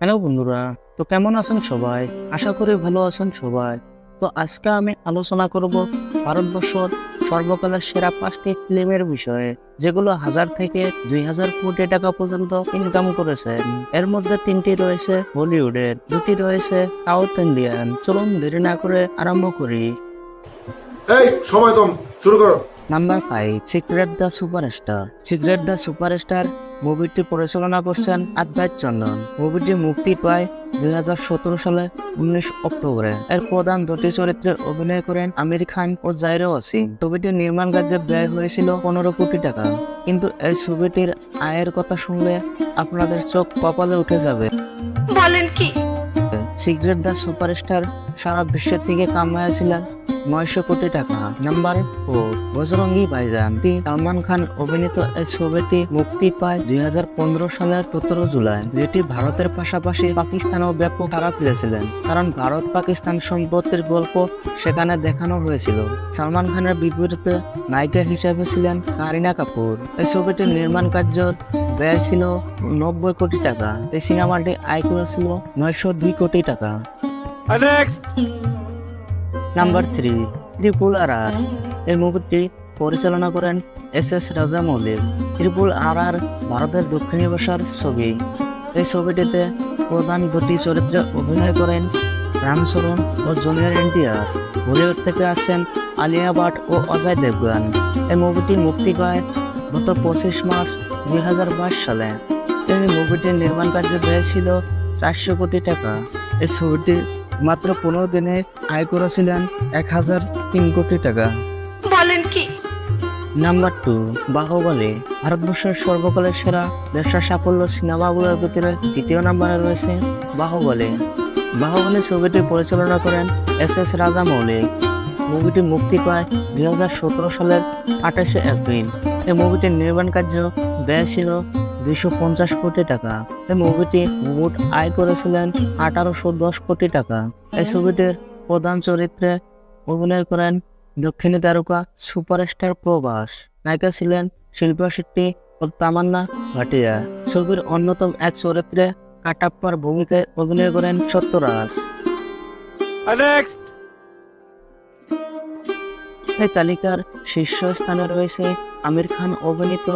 Hello বন্ধুরা তো কেমন আছেন সবাই? আশা করি ভালো আছেন সবাই। তো আজকে আমি আলোচনা করব ভারতবর্ষর সর্বকালের সেরা পাঁচটি ফিল্মের বিষয়ে যেগুলো হাজার থেকে দুই হাজার কোটি টাকা পর্যন্ত ইনকাম করেছে। এর মধ্যে তিনটি রয়েছে বলিউডের দুটি রয়েছে সাউথ ইন্ডিয়ান চলুন দেরি না করে আরম্ভ করি। এই সময় কম শুরু করো। Number five secret the superstar secret the superstar মুভিটি পরিচালনা করছেন আদবাইত চন্দন। মুভিটি মুক্তি পায় দুই হাজার সতেরো সালে উনিশ অক্টোবরে। এর প্রধান দুটি চরিত্রে অভিনয় করেন আমির খান ও জাইরো ওয়াসিম। ছবিটির নির্মাণ কার্যে ব্যয় হয়েছিল পনেরো কোটি টাকা। কিন্তু এই ছবিটির আয়ের কথা শুনলে আপনাদের চোখ কপালে উঠে যাবে। বলেন কি? সিক্রেট দ্য সুপারস্টার সারা বিশ্ব থেকে কামাইয়াছিলেন নয়শো কোটি টাকা। নাম্বার ফোর, বজরঙ্গি ভাইজান। টি সালমান খান অভিনীত এই ছবিটি মুক্তি পায় দুই হাজার পনেরো সালের সতেরো জুলাই, যেটি ভারতের পাশাপাশি পাকিস্তানেও ব্যাপক সারা ফেলেছিলেন। কারণ ভারত পাকিস্তান সম্পত্তির গল্প সেখানে দেখানো হয়েছিল। সালমান খানের বিপরীতে নায়িকা হিসেবে ছিলেন কারিনা কাপুর। এই ছবিটির নির্মাণ কার্য ব্যয় ছিল নব্বই কোটি টাকা। এই সিনেমাটি আয় করেছিল নয়শো দুই কোটি টাকা। Number three triple R R এই মুভিটি পরিচালনা করেন S S Rajamouli triple R R ভারতের দক্ষিণী ভাষার ছবি। এই ছবিটিতে প্রধান দুটি চরিত্রে অভিনয় করেন রামচরণ ও junior N T R. Bollywood থেকে আসছেন আলিয়া ভাট ও অজয় দেবগান। এই মুভিটি মুক্তি পায় গত পঁচিশ মার্চ দুই হাজার বাইশ সালে। এই মুভিটির নির্মাণ কার্য ব্যয় ছিল চারশো কোটি টাকা। এই ছবিটি মাত্র পনেরো দিনে আয় করেছিলেন এক হাজার তিন কোটি টাকা। বলেন কি? নাম্বার টু বাহুবলী ভারতবর্ষের সর্বকালের সেরা ব্যবসা সাফল্য সিনেমাগুলোর ভিতরে তৃতীয় নাম্বারে রয়েছে বাহুবলী। বাহুবলী ছবিটি পরিচালনা করেন এস এস রাজামৌলি মুভিটি মুক্তি পায় দুই হাজার সতেরো সালের আঠাশে এপ্রিল। এই মুভিটির নির্মাণ কার্য ব্যয় ছিল দুইশো পঞ্চাশ কোটি টাকা। এই মুভিটি মোট আয় করেছিলেন আঠারোশো দশ কোটি টাকা। এই ছবিটির প্রধান চরিত্রে অভিনয় করেন দক্ষিণী তারকা সুপারস্টার প্রভাস। নায়িকা ছিলেন শিল্পা শেট্টি ও তামান্না ভাটিয়া। ছবির অন্যতম এক চরিত্রে কাটাপ্পার ভূমিকায় অভিনয় করেন সত্যরাজ। এই তালিকার শীর্ষস্থানে রয়েছে আমির খান অভিনীত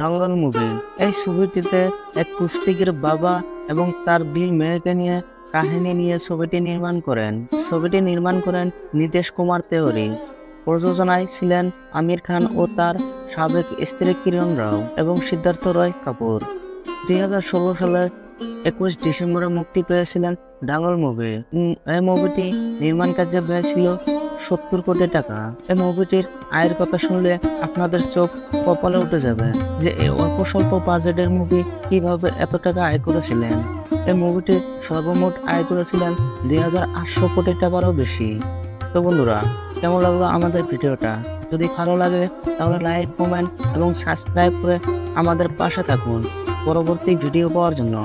ডঙ্গল মুভি। এই ছবিটিতে এক কুস্তিগির বাবা এবং তার দুই মেয়েকে নিয়ে কাহিনী নিয়ে ছবিটি নির্মাণ করেন। ছবিটি নির্মাণ করেন নীতিশ কুমার তেওরি। প্রযোজনায় ছিলেন আমির খান ও তার সাবেক স্ত্রী কিরণ রাও এবং সিদ্ধার্থ রয় কাপুর। দুই হাজার ষোলো সালের একুশ ডিসেম্বরে মুক্তি পেয়েছিলেন ডাঙ্গল মুভি। এই মুভিটি নির্মাণ কার্যে ব্যয় ছিল সত্তর কোটি টাকা। এই মুভিটির আয়ের কথা শুনলে আপনাদের চোখ কপালে উঠে যাবে যে এই অল্প স্বল্প বাজেটের মুভি কীভাবে এত টাকা আয় করেছিলেন। এই মুভিটি সর্বমোট আয় করেছিলেন দুই হাজার আটশো কোটি টাকারও বেশি। তো বন্ধুরা, কেমন লাগল আমাদের ভিডিওটা? যদি ভালো লাগে, তাহলে লাইক কমেন্ট এবং সাবস্ক্রাইব করে আমাদের পাশে থাকুন। পরবর্তী ভিডিও পাওয়ার জন্য।